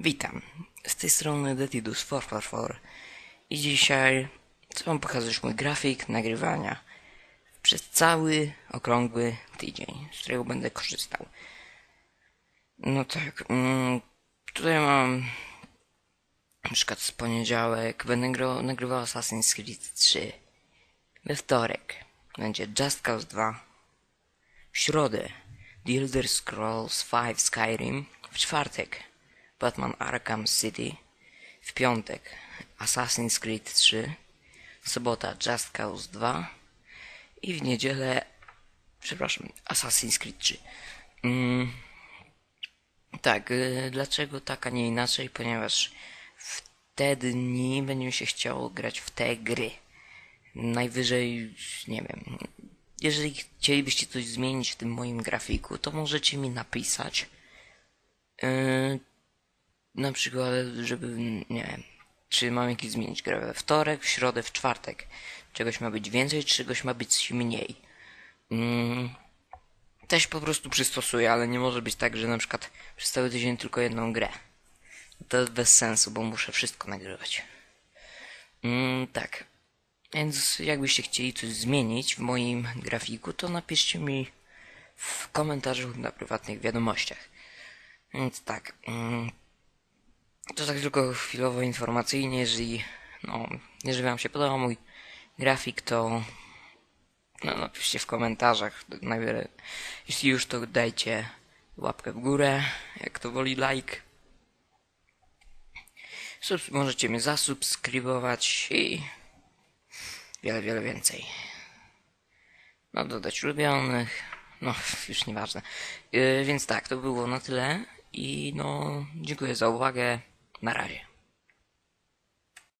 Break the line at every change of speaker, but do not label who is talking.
Witam, z tej strony Detidus 444 i dzisiaj chcę wam pokazać mój grafik nagrywania przez cały okrągły tydzień, z którego będę korzystał. No tak, mm, tutaj mam na przykład z poniedziałek będę nagrywał Assassin's Creed 3. We wtorek będzie Just Cause 2. W środę The Elder Scrolls 5 Skyrim. W czwartek Batman Arkham City. W piątek Assassin's Creed 3. Sobota Just Cause 2. I w niedzielę, przepraszam, Assassin's Creed 3. Mm, tak, y, dlaczego tak, a nie inaczej? Ponieważ w te dni będzie mi się chciało grać w te gry. Najwyżej, nie wiem, jeżeli chcielibyście coś zmienić w tym moim grafiku, to możecie mi napisać. Yy, na przykład, żeby, nie wiem, czy mam jakiś zmienić grę we wtorek, w środę, w czwartek. Czegoś ma być więcej, czegoś ma być mniej. Yy, też po prostu przystosuję, ale nie może być tak, że na przykład przez cały tydzień tylko jedną grę. To bez sensu, bo muszę wszystko nagrywać. Mm, tak. Więc jakbyście chcieli coś zmienić w moim grafiku, to napiszcie mi w komentarzu na prywatnych wiadomościach. Więc tak. Mm, to tak tylko chwilowo informacyjnie, jeżeli, no, jeżeli wam się podoba mój grafik, to no, napiszcie w komentarzach. Najwyżej, jeśli już, to dajcie łapkę w górę, jak to woli like. Możecie mnie zasubskrybować i wiele, wiele więcej. No, dodać ulubionych. No, już nieważne. Yy, więc tak, to było na tyle. I no, dziękuję za uwagę. Na razie.